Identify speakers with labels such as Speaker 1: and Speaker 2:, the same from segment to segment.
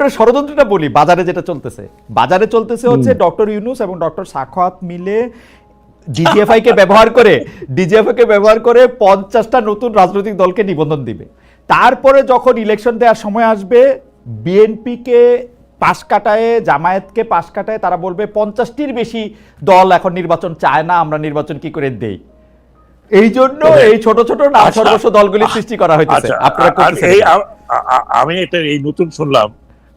Speaker 1: আপনার ষড়যন্ত্রটা বলি বাজারে যেটা চলতেছে। বাজারে চলতেছে হচ্ছে ডক্টর ইউনুস এবং ডক্টর সাখাওয়াত মিলে ডিজিএফআই কে ব্যবহার করে ডিজিএফআই কে ব্যবহার করে পঞ্চাশটা নতুন রাজনৈতিক দলকে নিবন্ধন দিবে। তারপরে যখন ইলেকশন দেওয়ার সময় আসবে বিএনপি কে পাশ কাটায় জামায়াতকে পাশ কাটায় তারা বলবে পঞ্চাশটির বেশি দল এখন নির্বাচন চায় না আমরা নির্বাচন কি করে দেই? এই জন্য এই ছোট ছোট না
Speaker 2: আচ্ছা।
Speaker 1: সর্বস্ব দলগুলি সৃষ্টি করা হয়েছে
Speaker 2: আচ্ছা
Speaker 1: আপনারা
Speaker 2: আমি এটা এই নতুন শুনলাম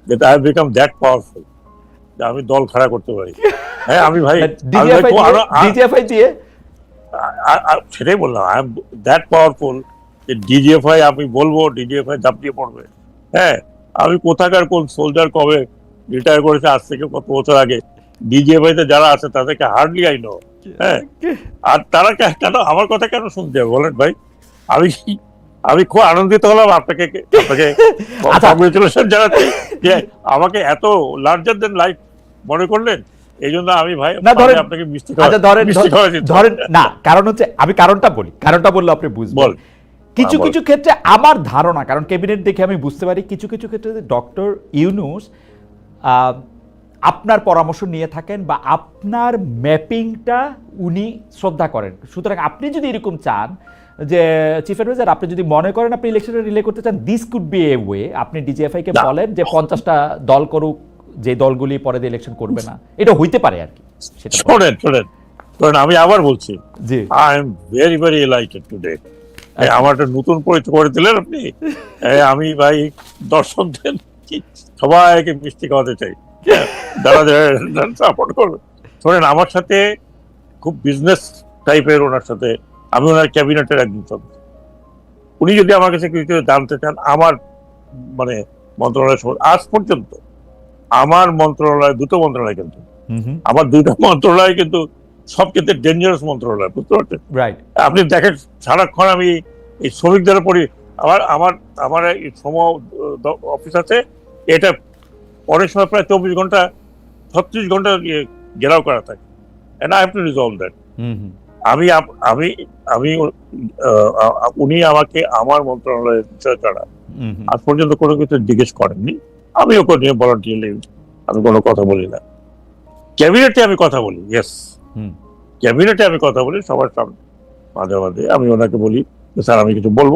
Speaker 2: আই বিকাম দ্যাট পাওয়ারফুল যে আমি দল খাড়া করতে পারি। হ্যাঁ আমি ভাই
Speaker 1: ডিজিএফআই দিয়ে
Speaker 2: সেটাই বললাম আই এম দ্যাট পাওয়ারফুল যে ডিজিএফআই আমি বলব ডিজিএফআই ঝাঁপিয়ে পড়বে। হ্যাঁ আমি কোথাকার কোন সোলজার কবে রিটায়ার করেছে আজ থেকে কত বছর আগে? ডিজিএফআই তে যারা আছে তাদেরকে হার্ডলি আই নো হ্যাঁ আর তারা কেন আমার কথা কেন শুনতে হবে? বলেন ভাই আমি আমি খুব আনন্দিত হলাম আপনাকে আপনাকে
Speaker 1: আচ্ছা।
Speaker 2: কংগ্রেচুলেশন জানাচ্ছি যে আমাকে এত লার্জার দেন লাইফ মনে করলেন? এই জন্য আমি ভাই
Speaker 1: না, ধরেন-
Speaker 2: আপনাকে মিষ্টি
Speaker 1: আচ্ছা ধরেন
Speaker 2: মিষ্টি খাওয়া দিতে
Speaker 1: ধরেন না কারণ হচ্ছে আমি কারণটা বলি। কারণটা বললে আপনি বুঝবেন। কিছু
Speaker 2: হ্যাঁ,
Speaker 1: কিছু ক্ষেত্রে আমার ধারণা কারণ ক্যাবিনেট দেখে আমি বুঝতে পারি কিছু কিছু ক্ষেত্রে ডক্টর ইউনুস আহ, আপনার পরামর্শ নিয়ে থাকেন বা আপনার ম্যাপিংটা উনি শ্রদ্ধা করেন। সুতরাং আপনি যদি এরকম চান যে চিফ অ্যাডভাইজার আপনি যদি মনে করেন আপনি ইলেকশনে রিলে করতে চান this could be a way আপনি ডিজিএফআই কে বলেন যে পঞ্চাশটা দল করুক যে দলগুলি পরে দিয়ে ইলেকশন করবে না। এটা হইতে পারে আর কি
Speaker 2: শোনেন শোনেন শোনেন আমি আবার বলছি।
Speaker 1: জি।
Speaker 2: I am very very elated today. আমার একটা নতুন পরিচয় করে দিলেন আপনি? আমি ভাই দর্শকদের কি- সবাইকে মিষ্টি খাওয়াতে চাই। হ্যাঁ, যারা সাপোর্ট করবে। শোনেন আমার সাথে খুব বিজনেস টাইপের ওনার সাথে আমি ওনার ক্যাবিনেটের একজন সদস্য। উনি যদি আমার কাছে কিছু জানতে চান আমার মানে মন্ত্রণালয় আজ পর্যন্ত আমার মন্ত্রণালয় দুটো মন্ত্রণালয় কিন্তু। আমার দুইটা মন্ত্রণালয় কিন্তু সব ক্ষেত্রে ডেঞ্জারাস মন্ত্রণালয় বুঝতে পারছেন? আপনি দেখেন সারাক্ষণ আমি এই শ্রমিকদের উপরই আমার আমার আমার এই সম অফিস আছে। এটা অনেক সময় প্রায় চব্বিশ ঘণ্টা ছত্রিশ ঘণ্টা ঘেরাও করা থাকে। And I have to resolve that
Speaker 1: hmm hmm.
Speaker 2: আমি আমি আমি উনি আমাকে আমার মন্ত্রণালয়ের বিষয় ছাড়া। আজ পর্যন্ত কোনো কিছু জিজ্ঞেস করেননি। আমি ওকে নিয়ে ভলান্টিয়ারলি আমি কোনো কথা বলি না। ক্যাবিনেটে আমি কথা বলি ইয়েস। ক্যাবিনেটে আমি কথা বলি সবার সামনে মাঝে মাঝে আমি ওনাকে বলি স্যার আমি কিছু বলব।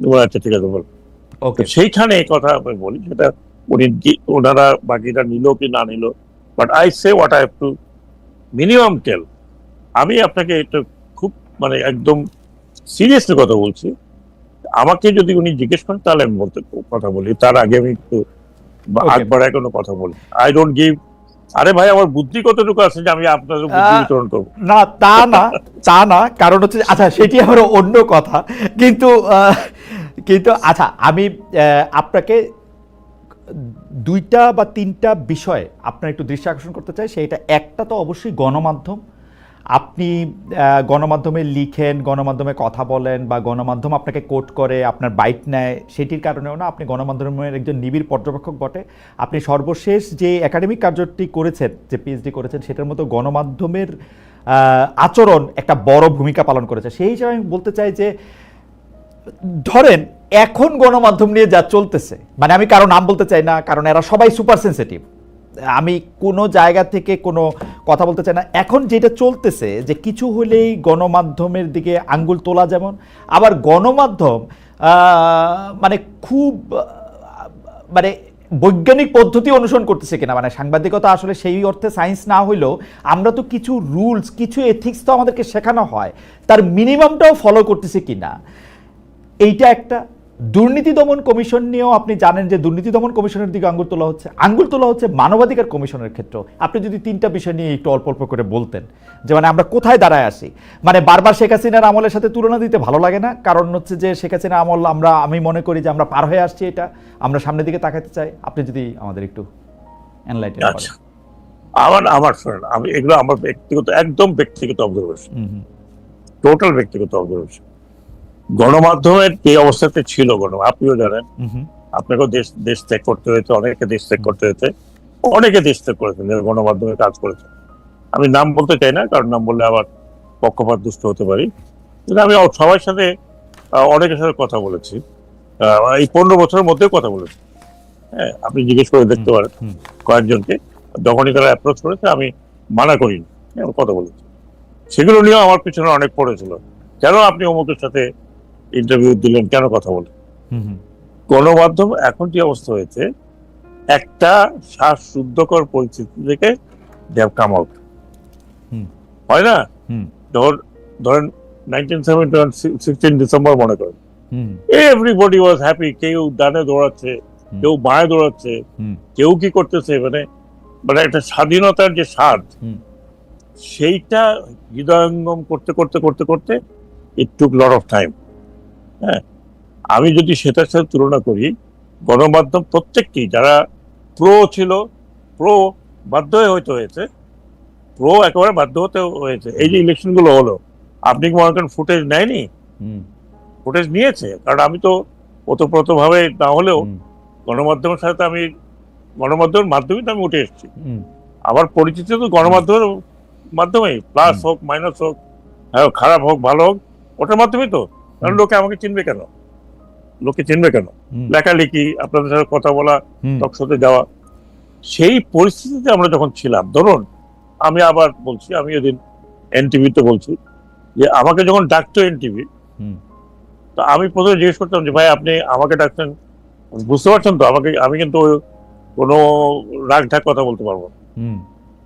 Speaker 2: বলে, আচ্ছা ঠিক আছে বলব
Speaker 1: ওকে
Speaker 2: সেইখানে এই কথা আমি বলি সেটা উনি ওনারা বাকিটা নিল কি না নিল but I say what I have to minimum tell আমি আপনাকে এটা খুব মানে একদম সিরিয়াসলি কথা বলছি। আমাকে যদি উনি জিজ্ঞেস করেন তাহলে আমি বলতে কথা বলি। তার আগে আমি একটু আগ বাড়ায় কোনো কথা বলি। আই ডোন্ট গিভ আরে ভাই আমার বুদ্ধি কতটুকু আছে যে আমি আপনাদের বুদ্ধি বিতরণ করব?
Speaker 1: না তা না তা না। কারণ হচ্ছে আচ্ছা সেটি আবার অন্য কথা। কিন্তু কিন্তু আচ্ছা আমি আপনাকে দুইটা বা তিনটা বিষয় আপনার একটু দৃষ্টি আকর্ষণ করতে চাই। সেইটা একটা তো অবশ্যই গণমাধ্যম আপনি গণমাধ্যমে লিখেন, গণমাধ্যমে কথা বলেন বা গণমাধ্যম আপনাকে কোট করে, আপনার বাইট নেয়, সেটির কারণেও না আপনি গণমাধ্যমের একজন নিবিড় পর্যবেক্ষক বটে। আপনি সর্বশেষ যে একাডেমিক কার্যটি করেছেন, যে পিএইচডি করেছেন, সেটার মতো গণমাধ্যমের আচরণ একটা বড় ভূমিকা পালন করেছে। সেই হিসাবে আমি বলতে চাই যে, ধরেন এখন গণমাধ্যম নিয়ে যা চলতেছে মানে আমি কারও নাম বলতে চাই না, কারণ এরা সবাই সুপার সেন্সিটিভ আমি কোনো জায়গা থেকে কোনো কথা বলতে চাই না। এখন যেটা চলতেছে যে কিছু হলেই গণমাধ্যমের দিকে আঙ্গুল তোলা যেমন, আবার গণমাধ্যম মানে খুব মানে বৈজ্ঞানিক পদ্ধতি অনুসরণ করতেছে কিনা মানে সাংবাদিকতা আসলে সেই অর্থে সায়েন্স না হইলেও আমরা তো কিছু রুলস কিছু এথিক্স তো আমাদেরকে শেখানো হয়, তার মিনিমামটাও ফলো করতেছে কিনা। এইটা একটা। দুর্নীতি দমন কমিশন নিয়েও আপনি জানেন যে দুর্নীতি দমন কমিশনের দিকে আঙ্গুল তোলা হচ্ছে। আঙ্গুল তোলা হচ্ছে মানবাধিকার কমিশনের ক্ষেত্র। আপনি যদি তিনটা বিষয় নিয়ে একটু অল্প অল্প করে বলতেন যে মানে আমরা কোথায় দাঁড়ায় আসি মানে বারবার শেখ হাসিনার আমলের সাথে তুলনা দিতে ভালো লাগে না। কারণ হচ্ছে যে শেখ হাসিনা আমল আমরা আমি মনে করি যে আমরা পার হয়ে আসছি এটা। আমরা সামনের দিকে তাকাতে চাই। আপনি যদি আমাদের একটু এনলাইটেন
Speaker 2: আচ্ছা। আমার আমার শোনেন আমি এগুলো আমার ব্যক্তিগত একদম ব্যক্তিগত অবজারভেশন টোটাল ব্যক্তিগত অবজারভেশন গণমাধ্যমের যে অবস্থাতে ছিল গণ আপনিও জানেন। আপনাকেও দেশ দেশ ত্যাগ করতে হয়েছে অনেকে দেশ ত্যাগ করতে হয়েছে অনেকে দেশ ত্যাগ করেছেন গণমাধ্যমে কাজ করেছে আমি নাম বলতে চাই না কারণ নাম বললে আবার পক্ষপাত দুষ্ট হতে পারি। কিন্তু আমি সবার সাথে অনেকের সাথে কথা বলেছি। এই পনেরো বছরের মধ্যে কথা বলেছি। হ্যাঁ আপনি জিজ্ঞেস করে দেখতে পারেন। কয়েকজনকে। যখনই তারা অ্যাপ্রোচ করেছে আমি মানা করিনি। হ্যাঁ, কথা বলেছি। সেগুলো নিয়েও আমার পিছনে অনেক পড়েছিল। কেন আপনি অমুকের সাথে ইন্টারভিউ দিলেন কেন কথা বলেন
Speaker 1: হুম
Speaker 2: গণমাধ্যম এখন যে অবস্থা হয়েছে একটা শ্বাসরুদ্ধকর পরিস্থিতি থেকে দেব কাম আউট
Speaker 1: হুম।
Speaker 2: হয় না? ধর ধরেন nineteen seventy one sixteen December মনে করেন।
Speaker 1: হুম।
Speaker 2: এভরিবডি ওয়াজ হ্যাপি কেউ ডানে দৌড়াচ্ছে কেউ বাঁয়ে দৌড়াচ্ছে কেউ কি করতেছে মানে মানে একটা স্বাধীনতার যে স্বাদ। সেইটা হৃদয়ঙ্গম করতে করতে করতে করতে it took lot of time হ্যাঁ আমি যদি সেটার সাথে তুলনা করি গণমাধ্যম প্রত্যেকটি যারা প্রো ছিল প্রো বাধ্য হয়ে হয়তো হয়েছে প্রো একেবারে বাধ্য হতে হয়েছে। এই যে ইলেকশনগুলো হলো আপনি কি মনে করেন ফুটেজ নেয়নি?
Speaker 1: হুম।
Speaker 2: ফুটেজ নিয়েছে? কারণ আমি তো ওতপ্রোত ভাবে না হলেও গণমাধ্যমের সাথে আমি গণমাধ্যমের মাধ্যমেই তো আমি উঠে এসেছি। আমার পরিচিত তো গণমাধ্যমের মাধ্যমেই প্লাস হোক মাইনাস হোক হ্যাঁ, খারাপ হোক ভালো হোক ওটার মাধ্যমেই তো। কারণ লোকে আমাকে চিনবে কেন? লোকে চিনবে কেন? লেখালেখি আপনাদের সাথে কথা বলা টকশোতে যাওয়া সেই পরিস্থিতিতে আমরা যখন ছিলাম ধরুন আমি আবার বলছি আমি ওদিন এনটিভিতে বলছি যে আমাকে যখন ডাকতো এনটিভি। তো আমি প্রথমে জিজ্ঞেস করতাম যে ভাই আপনি আমাকে ডাকছেন? বুঝতে পারছেন তো? আমাকে আমি কিন্তু কোনো রাগ ঢাক কথা বলতে পারব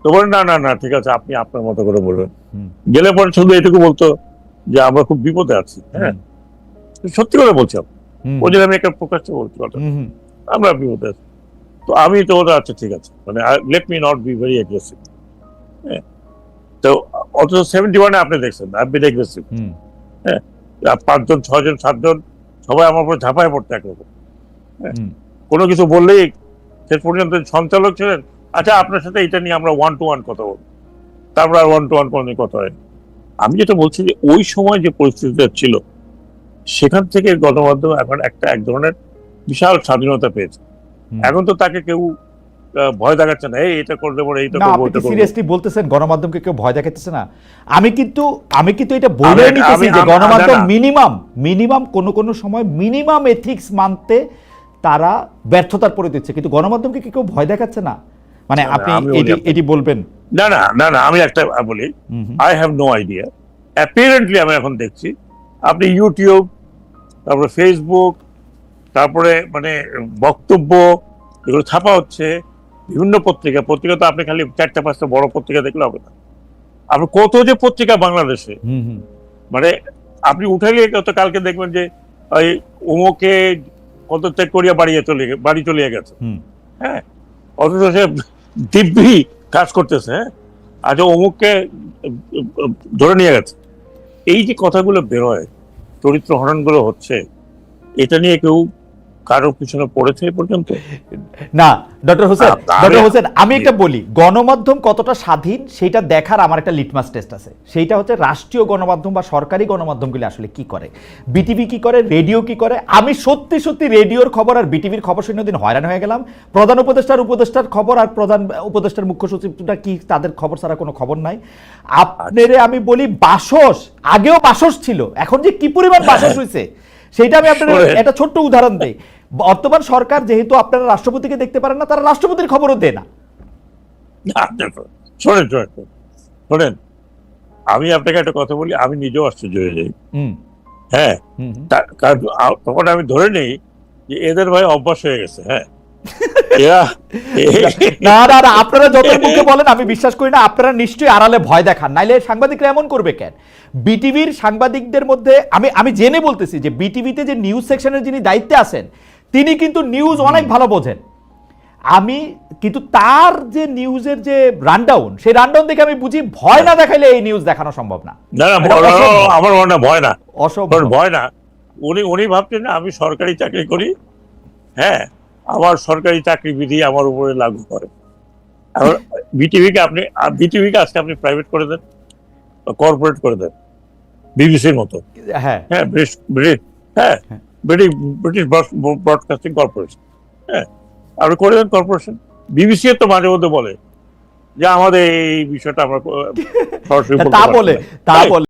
Speaker 2: তো বলেন না না না ঠিক আছে আপনি আপনার মতো করে বলবেন। গেলে পরে শুধু এটুকু বলতো যে আমরা খুব বিপদে আছি হ্যাঁ? সত্যি করে বলছি আমি। ওই জন্য আমি একটা প্রকাশ্যে বলছি কথা আমরা বিপদে আছি। তো আমি তো ওটা আচ্ছা ঠিক আছে। মানে let me not be very aggressive তো অথচ সেভেন্টি ওয়ানে আপনি দেখছেন আই বিন অ্যাগ্রেসিভ
Speaker 1: হুম,
Speaker 2: পাঁচজন ছজন সাতজন সবাই আমার উপর ঝাঁপায় পড়তে একরকম। কোনো কিছু বললেই শেষ পর্যন্ত সঞ্চালক ছিলেন। আচ্ছা আপনার সাথে এটা নিয়ে আমরা ওয়ান টু ওয়ান কথা বলব। তারপর আর ওয়ান টু ওয়ান কোনো কথা হয় আমি যেটা বলছি যে ওই সময় যে পরিস্থিতিটা ছিল সেখান থেকে গণমাধ্যম এখন একটা এক ধরনের বিশাল স্বাধীনতা পেয়েছে। এখন তো তাকে কেউ ভয় দেখাচ্ছে না এই এটা পরে এইটা করব
Speaker 1: সিরিয়াসলি বলতেছেন গণমাধ্যমকে কেউ ভয় দেখাইতেছে না? আমি কিন্তু আমি কিন্তু এটা বলে নিতেছি যে গণমাধ্যম। মিনিমাম মিনিমাম কোন কোন সময় মিনিমাম এথিক্স মানতে তারা ব্যর্থতার পরে দিচ্ছে। কিন্তু গণমাধ্যমকে কি কেউ ভয় দেখাচ্ছে না? মানে আপনি এটি বলবেন।
Speaker 2: না না না না আমি একটা বলি। I have no idea apparently আমি এখন দেখছি। আপনি ইউটিউব তারপরে ফেসবুক তারপরে মানে বক্তব্য এগুলো ছাপা হচ্ছে। বিভিন্ন পত্রিকা পত্রিকা তো আপনি খালি চারটা পাঁচটা বড় পত্রিকা দেখলে হবে না। আপনি কত যে পত্রিকা বাংলাদেশে মানে আপনি উঠাইলে কত কালকে দেখবেন যে ওই অমুকে পদত্যাগ করিয়া বাড়িয়ে চলে বাড়ি চলিয়ে গেছে। হ্যাঁ অথচ সে দিব্যি কাজ করতেছে হ্যাঁ? আজ অমুককে ধরে নিয়ে গেছে। এই যে কথাগুলো বেরোয়, চরিত্র হননগুলো হচ্ছে, এটা নিয়ে কেউ কারও পিছনে পড়েছে এ পর্যন্ত?
Speaker 1: না ডক্টর হোসেন ডক্টর হোসেন আমি একটা বলি গণমাধ্যম কতটা স্বাধীন সেটা দেখার আমার একটা লিটমাস টেস্ট আছে। সেইটা হচ্ছে রাষ্ট্রীয় গণমাধ্যম বা সরকারি গণমাধ্যমগুলি আসলে কি করে? বিটিভি কি করে? রেডিও কি করে? আমি সত্যি সত্যি রেডিওর খবর আর বিটিভির খবর শুনে দিন হয়রান হয়ে গেলাম। প্রধান উপদেষ্টার উপদেষ্টার খবর আর প্রধান উপদেষ্টার মুখ্য সচিবটা কি তাদের খবর ছাড়া কোনো খবর নাই। আপনারে আমি বলি বাসস আগেও বাসস ছিল এখন যে কি পরিমাণ বাসস হয়েছে সেইটা আমি আপনার একটা ছোট্ট উদাহরণ দেই। বর্তমান সরকার যেহেতু আপনারা রাষ্ট্রপতিকে দেখতে পারেন না তারা রাষ্ট্রপতির খবরও দেয় না।
Speaker 2: শোনেন শোনেন আমি আপনাকে একটা কথা বলি আমি নিজেও আশ্চর্য হয়ে যাই। হ্যাঁ তখন আমি ধরে নেই যে এদের ভাই অভ্যাস হয়ে গেছে হ্যাঁ।
Speaker 1: না না না আপনারা যত মুখে বলেন আমি বিশ্বাস করি না আপনারা নিশ্চয়ই আড়ালে ভয় দেখান। নাইলে সাংবাদিকরা এমন করবে কেন? বিটিভির সাংবাদিকদের মধ্যে আমি আমি জেনে বলতেছি যে বিটিভিতে যে নিউজ সেকশনের যিনি দায়িত্বে আছেন তিনি কিন্তু নিউজ অনেক ভালো বোঝেন। আমি কিন্তু তার যে নিউজের যে রানডাউন সেই রানডাউন দেখে আমি বুঝি ভয় না দেখাইলে এই নিউজ দেখানো সম্ভব না।
Speaker 2: না না ভয়- আমার মনে ভয় না।
Speaker 1: অসম্ভব।
Speaker 2: ভয় না। উনি উনি ভাবছেন না আমি সরকারি চাকরি করি হ্যাঁ আমার সরকারি চাকরি বিধি আমার উপরে লাগু করে। বিটিভিকে আপনি বিটিভিকে আজকে আপনি প্রাইভেট করে দেন কর্পোরেট করে দেন বিবিসির মতো।
Speaker 1: হ্যাঁ।
Speaker 2: হ্যাঁ হ্যাঁ।
Speaker 1: হ্যাঁ।
Speaker 2: ব্রিটিশ ব্রিটিশ ব্রডকাস্টিং কর্পোরেশন হ্যাঁ? আপনি করে দেন কর্পোরেশন বিবিসি তো মাঝে মধ্যে বলে যে আমাদের এই বিষয়টা আমরা সরাসরি
Speaker 1: তা বলে তা বলে।